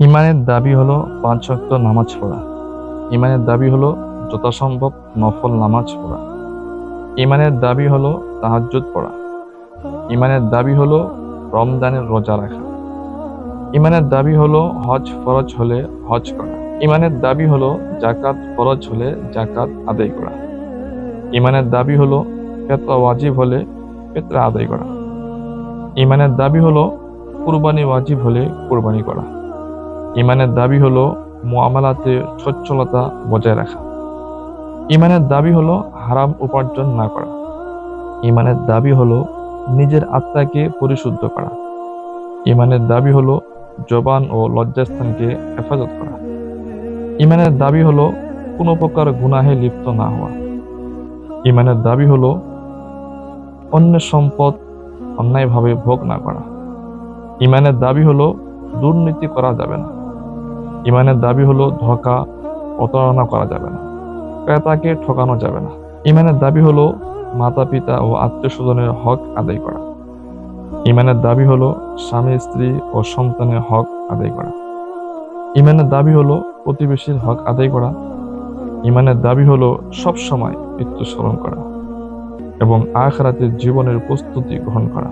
ইমানের দাবি হলো পাঁচ ওয়াক্ত নামাজ পড়া। ইমানের দাবি হলো যথাসম্ভব নফল নামাজ পড়া। ইমানের দাবি হলো তাহাজ্জুদ পড়া। ইমানের দাবি হলো রমজানের রোজা রাখা। ইমানের দাবি হলো হজ ফরজ হলে হজ করা। ইমানের দাবি হলো জাকাত ফরজ হলে জাকাত আদায় করা। ইমানের দাবি হলো ফেতরা ওয়াজিব হলে ফেতরা আদায় করা। ইমানের দাবি হলো কুরবানি ওয়াজিব হলে কুরবানি করা। ইমানের দাবি হলো মুআমালাতে সচ্ছলতা বজায় রাখা। ইমানের দাবি হলো হারাম উপার্জন না করা। ইমানের দাবি হলো নিজের আত্মাকে পরিশুদ্ধ করা। ইমানের দাবি হলো জবান ও লজ্জাস্থানকে হেফাজত করা। ইমানের দাবি হলো কোনো প্রকার গুনাহে লিপ্ত না হওয়া। ইমানের দাবি হলো অন্যের সম্পদ অন্যায়ভাবে ভোগ না করা। ইমানের দাবি হলো দুর্নীতি করা যাবে না। ইমানের দাবি হলো ধোকা প্রতারণা করা যাবে না, ক্রেতাকে ঠকানো যাবে না। ইমানের দাবি হলো মাতা পিতা ও আত্মীয় স্বজনের হক আদায় করা। ইমানের দাবি হলো স্বামী, স্ত্রী ও সন্তানের হক আদায় করা। ইমানের দাবি হলো প্রতিবেশীর হক আদায় করা। ইমানের দাবি হলো সব সময় মৃত্যু স্মরণ করা এবং আখরাতের জীবনের প্রস্তুতি গ্রহণ করা।